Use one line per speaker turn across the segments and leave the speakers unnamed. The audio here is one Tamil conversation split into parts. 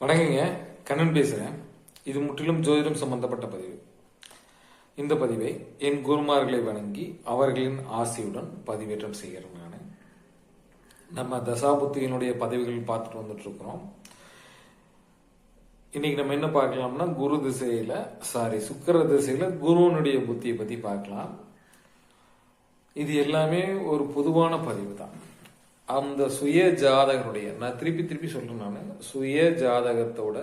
வணக்கங்க. கண்ணன் பேசுகிறேன் இது முற்றிலும் ஜோதிடம் சம்பந்தப்பட்ட பதிவு. இந்த பதிவை என் குருமார்களை வணங்கி அவர்களின் ஆசையுடன் பதிவேற்றம் செய்கிறேன் நான். நம்ம தசாபுத்தியினுடைய பதவிகள் பார்த்துட்டு வந்துட்டு இருக்கிறோம் இன்னைக்கு நம்ம என்ன பார்க்கலாம்னா குரு திசையில சாரி சுக்கர திசையில குருவனுடைய புத்தியை பத்தி பார்க்கலாம். இது எல்லாமே ஒரு பொதுவான பதிவு தான் அந்த சுய ஜாதகனுடைய நான் திருப்பி திருப்பி சொல்றேன் நான். சுய ஜாதகத்தோட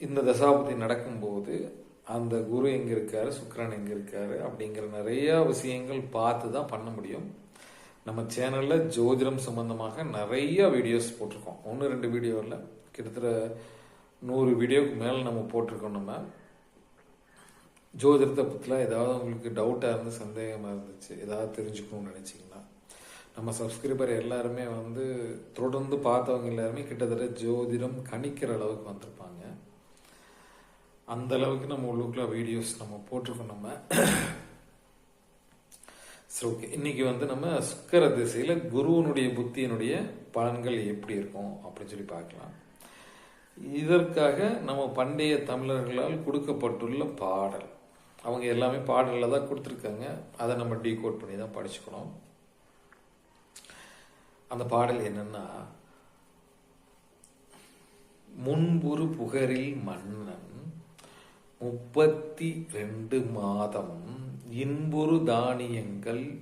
இந்த தசாபதி நடக்கும்போது அந்த குரு எங்க இருக்காரு சுக்கரன் எங்க இருக்காரு அப்படிங்கிற நிறைய விஷயங்கள் பார்த்து தான் பண்ண முடியும். நம்ம சேனல்ல ஜோதிடம் சம்பந்தமாக நிறைய வீடியோஸ் போட்டிருக்கோம். ஒன்று ரெண்டு வீடியோ இல்லை. கிட்டத்தட்ட நூறு வீடியோக்கு மேலே நம்ம போட்டிருக்கோம் நம்ம. ஜோதிடத்தை பற்றிலாம் ஏதாவது உங்களுக்கு டவுட்டாக இருந்து சந்தேகமாக இருந்துச்சு ஏதாவது தெரிஞ்சுக்கணும்னு நினச்சிங்கன்னா நம்ம சப்ஸ்கிரைபர் எல்லாருமே வந்து தொடர்ந்து பார்த்தவங்க எல்லாருமே கிட்டத்தட்ட ஜோதிடம் கணிக்கிற அளவுக்கு வந்திருப்பாங்க. அந்த அளவுக்கு நம்ம உள்ளுக்குள்ள வீடியோஸ் நம்ம போட்டிருக்கோம் நம்ம. சரி ஓகே இன்னைக்கு வந்து நம்ம சுக்கர திசையில குருவனுடைய புத்தியினுடைய பலன்கள் எப்படி இருக்கும் அப்படின்னு சொல்லி பார்க்கலாம். இதற்காக நம்ம பண்டைய தமிழர்களால் கொடுக்கப்பட்டுள்ள பாடல். அவங்க எல்லாமே பாடலில் தான் கொடுத்துருக்காங்க. அதை நம்ம டீகோட் பண்ணி தான் படிச்சுக்கணும். அந்த பாடல் என்னன்னா முன்புறு புகரில் மன்னன் முப்பத்தி ரெண்டு மாதம் இன்புறு தானியங்கள்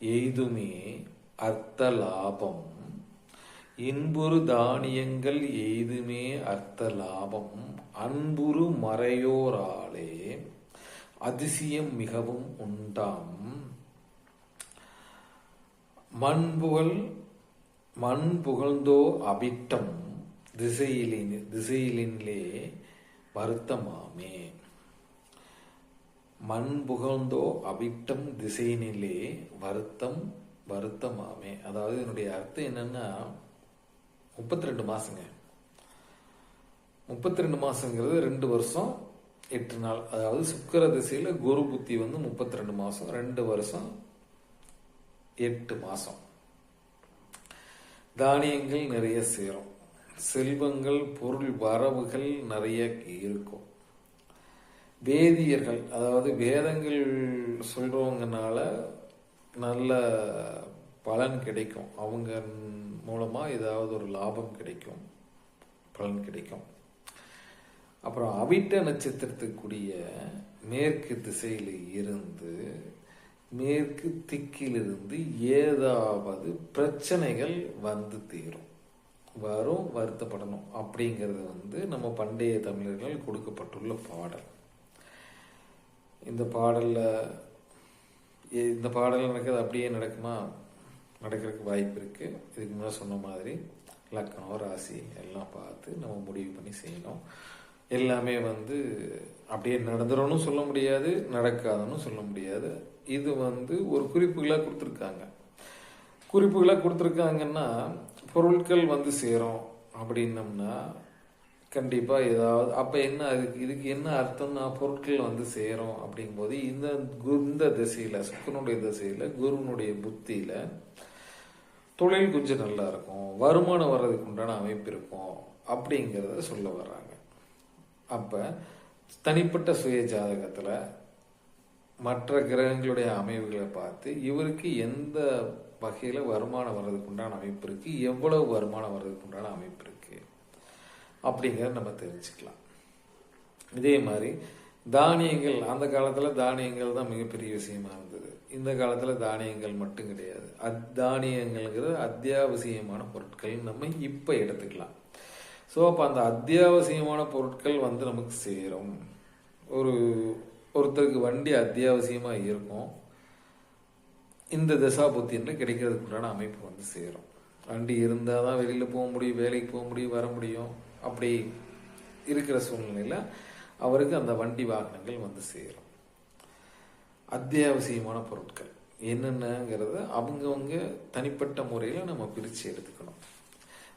எய்துமே அர்த்த லாபம். இன்புறு தானியங்கள் எய்துமே அர்த்த லாபம். அன்புரு மறையோராலே அதிசயம் மிகவும் உண்டாம். மண்புகழ் மண் புகழ்ந்தோ அபிட்டம் திசையிலின் திசையிலின்லே வருத்தமாமே. மண் புகழ்ந்தோ அபிட்டம் திசையினிலே வருத்தம் வருத்தமாமே. அதாவது என்னுடைய அர்த்தம் என்னன்னா முப்பத்தி ரெண்டு மாசங்க. முப்பத்தி ரெண்டு மாசங்கிறது ரெண்டு வருஷம் எட்டு நாள். அதாவது சுக்கர திசையில குரு புத்தி வந்து முப்பத்தி ரெண்டு மாசம் ரெண்டு வருஷம் எட்டு மாசம். தானியங்கள் நிறைய சேரும். செல்வங்கள் பொருள் வரவுகள் நிறைய இருக்கும். வேதியர்கள் அதாவது வேதங்கள் சொல்றவங்கனால நல்ல பலன் கிடைக்கும். அவங்க மூலமா ஏதாவது ஒரு லாபம் கிடைக்கும். பலன் கிடைக்கும். அப்புறம் அவிட்ட நட்சத்திரத்துக்குரிய மேற்கு திசையில் இருந்து மேற்கு திக்கிலிருந்து ஏதாவது பிரச்சனைகள் வந்து தீரும். வரும் வருத்தப்படணும். அப்படிங்கிறது வந்து நம்ம பண்டைய தமிழர்கள் கொடுக்கப்பட்டுள்ள பாடல். இந்த பாடலில் இந்த பாடல் நடக்கிறது அப்படியே நடக்குமா? நடக்கிறதுக்கு வாய்ப்பு இருக்கு. இதுக்கு முன்னாடி சொன்ன மாதிரி லக்கணம் ராசி எல்லாம் பார்த்து நம்ம முடிவு பண்ணி செய்யணும். எல்லாமே வந்து அப்படியே நடந்துரும்னு சொல்ல முடியாது நடக்காதுன்னு சொல்ல முடியாது. இது வந்து ஒரு குறிப்புகளாக கொடுத்துருக்காங்க. குறிப்புகளாக கொடுத்துருக்காங்கன்னா பொருட்கள் வந்து சேரும் அப்படின்னம்னா கண்டிப்பாக ஏதாவது அப்போ என்ன அதுக்கு இதுக்கு என்ன அர்த்தம்னா பொருட்கள் வந்து சேரும் அப்படிங்கும்போது இந்த இந்த திசையில் சுக்கனுடைய திசையில் குருவனுடைய புத்தியில் தொழில் கொஞ்சம் நல்லா இருக்கும் வருமானம் வர்றதுக்கு உண்டான அமைப்பு இருக்கும் அப்படிங்கிறத சொல்ல வர்றாங்க. அப்போ தனிப்பட்ட சுய ஜாதகத்தில் மற்ற கிரகங்களுடைய அமைவுகளை பார்த்து இவருக்கு எந்த வகையில் வருமானம் வர்றதுக்கு உண்டான அமைப்பு இருக்குது எவ்வளவு வருமானம் வர்றதுக்கு உண்டான அமைப்பு இருக்குது அப்படிங்கிறத நம்ம தெரிஞ்சுக்கலாம். இதே மாதிரி தானியங்கள் அந்த காலத்தில் தானியங்கள் தான் மிகப்பெரிய விஷயமா இருந்தது. இந்த காலத்தில் தானியங்கள் மட்டும் கிடையாது. அத்தானியங்கள்ங்கிறது அத்தியாவசியமான பொருட்கள் நம்ம இப்போ எடுத்துக்கலாம். ஸோ அப்போ அந்த அத்தியாவசியமான பொருட்கள் வந்து நமக்கு சேரும். ஒரு ஒருத்தருக்கு வண்டி அத்தியாவசியமாக இருக்கும். இந்த திசா புத்தின்னு கிடைக்கிறதுக்கு உண்டான அமைப்பு வந்து சேரும். வண்டி இருந்தால் தான் வெளியில் போக முடியும் வேலைக்கு போக முடியும் வர முடியும். அப்படி இருக்கிற சூழ்நிலையில் அவருக்கு அந்த வண்டி வாகனங்கள் வந்து சேரும். அத்தியாவசியமான பொருட்கள் என்னென்னங்கிறத அவங்கவுங்க தனிப்பட்ட முறையில் நம்ம பிரித்து எடுத்துக்கணும்.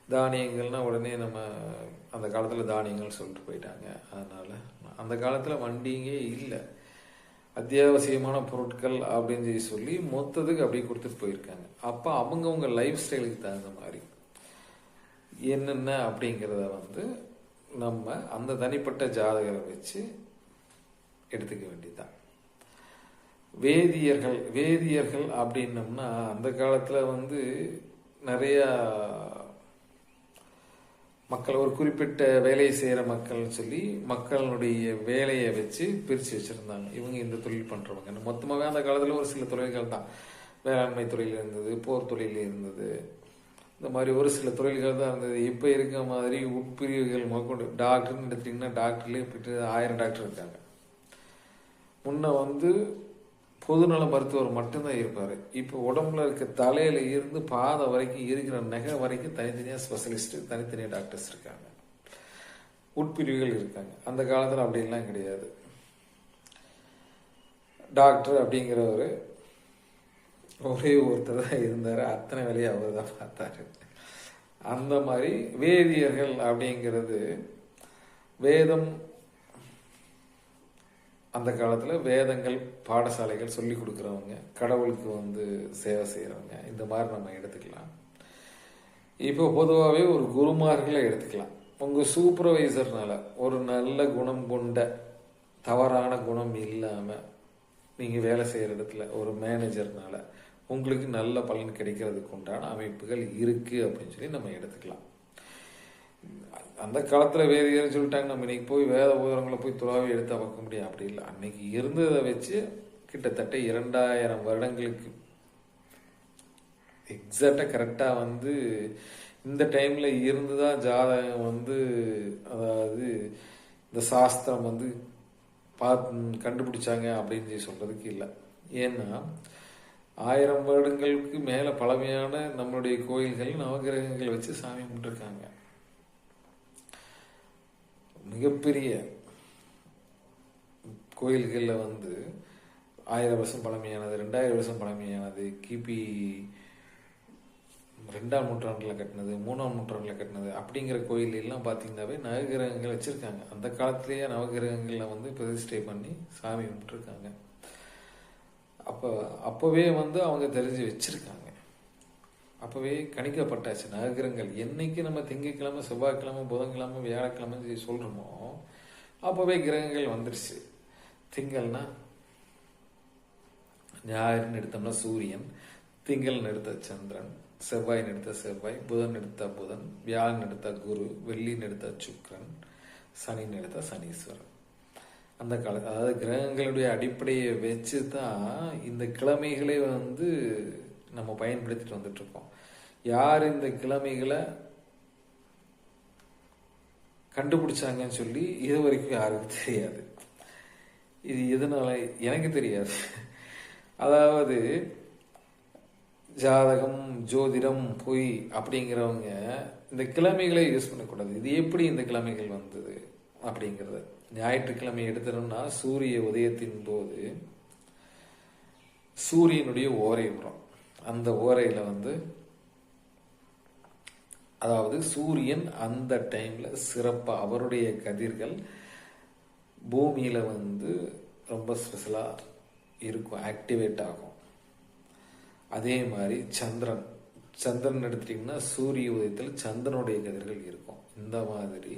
தானியங்கள்னா உடனே நம்ம அந்த காலத்தில் தானியங்கள் சொல்லிட்டு போயிட்டாங்க. அதனால் அந்த காலத்தில் வண்டிங்கே இல்லை. அத்தியாவசியமான பொருட்கள் அப்படின்னு சொல்லி சொல்லி மொத்தத்துக்கு அப்படியே கொடுத்துட்டு போயிருக்காங்க. அப்போ அவங்கவுங்க லைஃப் ஸ்டைலுக்கு தகுந்த மாதிரி என்னென்ன அப்படிங்கிறத வந்து நம்ம அந்த தனிப்பட்ட ஜாதகரை வச்சு எடுத்துக்க வேண்டியதுதான். வேதியர்கள் வேதியர்கள் அப்படின்னம்னா அந்த காலத்தில் வந்து நிறையா மக்கள் ஒரு குறிப்பிட்ட வேலையை செய்கிற மக்கள்னு சொல்லி மக்களுடைய வேலையை வச்சு பிரித்து வச்சுருந்தாங்க. இவங்க இந்த தொழில் பண்ணுறவங்க மொத்தமாகவே அந்த காலத்தில் ஒரு சில தொழில்கள் தான். வேளாண்மை தொழில் இருந்தது போர் தொழில் இருந்தது. இந்த மாதிரி ஒரு சில தொழில்கள் தான் இருந்தது. இப்போ இருக்க மாதிரி உட்பிரிவுகள் முதற்கொண்டு டாக்டர்னு எடுத்துட்டிங்கன்னா டாக்டர்லேயே போயிட்டு ஆயிரம் டாக்டர் இருக்காங்க. முன்ன வந்து பொதுநல மருத்துவர் மட்டும்தான் இருப்பார். இப்போ உடம்புல இருக்க தலையில இருந்து பாதை வரைக்கும் இருக்கிற நகை வரைக்கும் தனித்தனியாக ஸ்பெஷலிஸ்ட் தனித்தனியாக டாக்டர்ஸ் இருக்காங்க. உட்பிரிவுகள் இருக்காங்க. அந்த காலத்தில் அப்படின்லாம் கிடையாது. டாக்டர் அப்படிங்கிறவர் ஒரே ஒருத்தர் தான் இருந்தார். அத்தனை வேலையை அவர் தான் பார்த்தாரு. அந்த மாதிரி வேதியர்கள் அப்படிங்கிறது வேதம் அந்த காலத்தில் வேதங்கள் பாடசாலைகள் சொல்லி கொடுக்குறவங்க கடவுளுக்கு வந்து சேவை செய்கிறவங்க இந்த மாதிரி நம்ம எடுத்துக்கலாம். இப்போ பொதுவாகவே ஒரு குருமார்களை எடுத்துக்கலாம். உங்கள் சூப்பர்வைசர்னால ஒரு நல்ல குணம் கொண்ட தவறான குணம் இல்லாமல் நீங்கள் வேலை செய்கிற இடத்துல ஒரு மேனேஜர்னால உங்களுக்கு நல்ல பலன் கிடைக்கிறதுக்கு உண்டான அமைப்புகள் இருக்குது அப்படின்னு சொல்லி நம்ம எடுத்துக்கலாம். அந்த காலத்தில் வேதியர்னு சொல்லிட்டாங்க. நம்ம இன்றைக்கி போய் வேத உதரங்களை போய் துறாவி எடுத்து பார்க்க முடியும். அப்படி இல்லை. அன்னைக்கு இருந்ததை வச்சு கிட்டத்தட்ட இரண்டாயிரம் வருடங்களுக்கு எக்ஸாக்டாக கரெக்டாக வந்து இந்த டைமில் இருந்து தான் ஜாதகம் வந்து அதாவது இந்த சாஸ்திரம் வந்து பார்த்து கண்டுபிடிச்சாங்க அப்படின்னு சொல்லி சொல்கிறதுக்கு இல்லை. ஏன்னா ஆயிரம் வருடங்களுக்கு மேலே பழமையான நம்மளுடைய கோயில்கள் நவகிரகங்கள் வச்சு சாமி கும்பிட்டுருக்காங்க. மிகப்பெரிய கோயில்களில் வந்து ஆயிரம் வருஷம் பழமையானது ரெண்டாயிரம் வருஷம் பழமையானது கிபி ரெண்டாம் நூற்றாண்டில் கட்டினது மூணாம் நூற்றாண்டில் கட்டினது அப்படிங்கிற கோயில் எல்லாம் பார்த்தீங்கன்னாவே நவகிரகங்கள் வச்சுருக்காங்க. அந்த காலத்திலேயே நவகிரகங்களில் வந்து பிரதிஷ்டை பண்ணி சாமி கும்பிட்டுருக்காங்க. அப்போ அப்போவே வந்து அவங்க தெரிஞ்சு வச்சுருக்காங்க. அப்போவே கணிக்கப்பட்டாச்சு நகரங்கள் என்னைக்கு நம்ம திங்கக்கிழமை செவ்வாய்க்கிழமை புதன்கிழமை வியாழக்கிழமை சொல்கிறோமோ அப்போவே கிரகங்கள் வந்துருச்சு. திங்கள்னா ஞாயிறுன்னு எடுத்தோம்னா சூரியன் திங்கள் எடுத்த சந்திரன் செவ்வாய் எடுத்த செவ்வாய் புதன் எடுத்த புதன் வியாழன் எடுத்த குரு வெள்ளின்னு எடுத்த சுக்கரன் சனின்னு எடுத்த சனீஸ்வரன். அந்த கால அதாவது கிரகங்களுடைய அடிப்படையை வச்சு தான் இந்த கிழமைகளே வந்து நம்ம பயன்படுத்திட்டு வந்துட்டுருக்கோம். யார் இந்த கிழமைகளை கண்டுபிடிச்சாங்கன்னு சொல்லி இது வரைக்கும் யாருக்கும் தெரியாது. இது எதனால? எனக்கு தெரியாது. அதாவது ஜாதகம் ஜோதிடம் பொய் அப்படிங்கிறவங்க இந்த கிழமைகளை யூஸ் பண்ணக்கூடாது. இது எப்படி இந்த கிழமைகள் வந்தது அப்படிங்கிறது. ஞாயிற்றுக்கிழமை எடுத்துட்டோம்னா சூரிய உதயத்தின் போது சூரியனுடைய ஓரை உரம் அந்த ஓரையில் வந்து அதாவது சூரியன் அந்த டைமில் சிறப்பாக அவருடைய கதிர்கள் பூமியில் வந்து ரொம்ப ஸ்பெஷலாக இருக்கும் ஆக்டிவேட் ஆகும். அதே மாதிரி சந்திரன் சந்திரன் எடுத்துட்டிங்கன்னா சூரிய உதயத்தில் சந்திரனுடைய கதிர்கள் இருக்கும். இந்த மாதிரி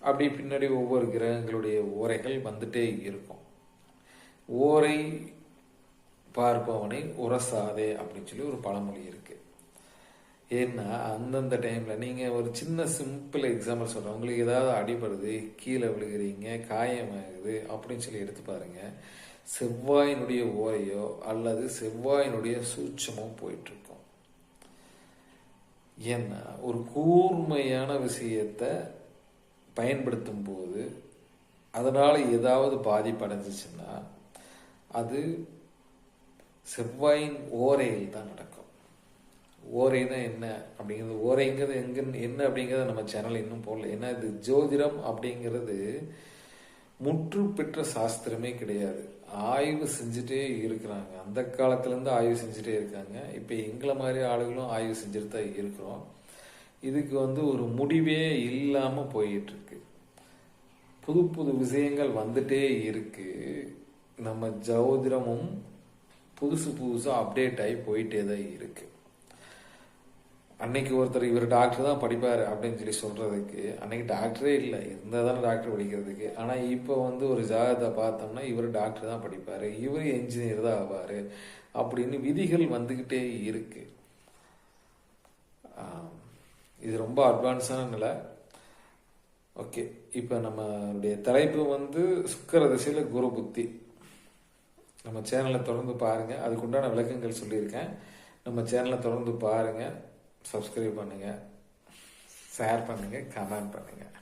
அப்படி பின்னாடி ஒவ்வொரு கிரகங்களுடைய ஓரைகள் வந்துட்டே இருக்கும். ஓரை பார்ப்பவனை உரசாதே அப்படின்னு சொல்லி ஒரு பழமொழி இருக்கு. ஏன்னா அந்தந்த டைம்ல நீங்க ஒரு சின்ன சிம்பிள் எக்ஸாம்பிள் சொல்றேன். உங்களுக்கு ஏதாவது அடிபடுது கீழே விழுகிறீங்க காயமாகுது அப்படின்னு சொல்லி எடுத்து பாருங்க. செவ்வாயினுடைய ஓரையோ அல்லது செவ்வாயினுடைய சூட்சமோ போயிட்டு இருக்கும் ஏன்னா ஒரு கூர்மையான விஷயத்தை பயன்படுத்தும் போது அதனால ஏதாவது பாதிப்பு அடைஞ்சிச்சுன்னா அது செவ்வாயின் ஓரையில் தான் நடக்கும். ஓரைனா என்ன? அப்படிங்கிறது ஓரைங்கிறது எங்க என்ன அப்படிங்கிறத நம்ம சேனல் இன்னும் போடல. ஏன்னா இது ஜோதிடம் அப்படிங்கிறது முற்று பெற்ற சாஸ்திரமே கிடையாது. ஆய்வு செஞ்சுட்டே இருக்கிறாங்க. அந்த காலத்துலேருந்து ஆய்வு செஞ்சுட்டே இருக்காங்க. இப்போ எங்களை மாதிரி ஆளுகளும் ஆய்வு செஞ்சுட்டு தான் இருக்கிறோம். இதுக்கு வந்து ஒரு முடிவே இல்லாமல் போயிட்டுருக்கு. புது புது விஷயங்கள் வந்துட்டே இருக்கு. நம்ம ஜோதிடமும் புதுசு புதுசாக அப்டேட் ஆகி போயிட்டே தான் இருக்கு. அன்னைக்கு ஒருத்தர் இவர் டாக்டர் தான் படிப்பார் அப்படின்னு சொல்லி சொல்கிறதுக்கு அன்னைக்கு டாக்டரே இல்லை இருந்தால் தானே டாக்டர் படிக்கிறதுக்கு. ஆனால் இப்போ வந்து ஒரு ஜாதகத்தை பார்த்தோம்னா இவர் டாக்டர் தான் படிப்பார் இவர் என்ஜினியர் தான் ஆவார் அப்படின்னு விதிகள் வந்துக்கிட்டே இருக்கு. இது ரொம்ப அட்வான்ஸான நிலை. ஓகே இப்போ நம்மளுடைய தலைப்பு வந்து சுக்கர திசையில் குரு புத்தி. நம்ம சேனலை தொடர்ந்து பாருங்கள் அதுக்குண்டான விளக்கங்கள் சொல்லியிருக்கேன். நம்ம சேனலை தொடர்ந்து பாருங்கள் சப்ஸ்கிரைப் பண்ணுங்கள் ஷேர் பண்ணுங்கள் கமெண்ட் பண்ணுங்கள்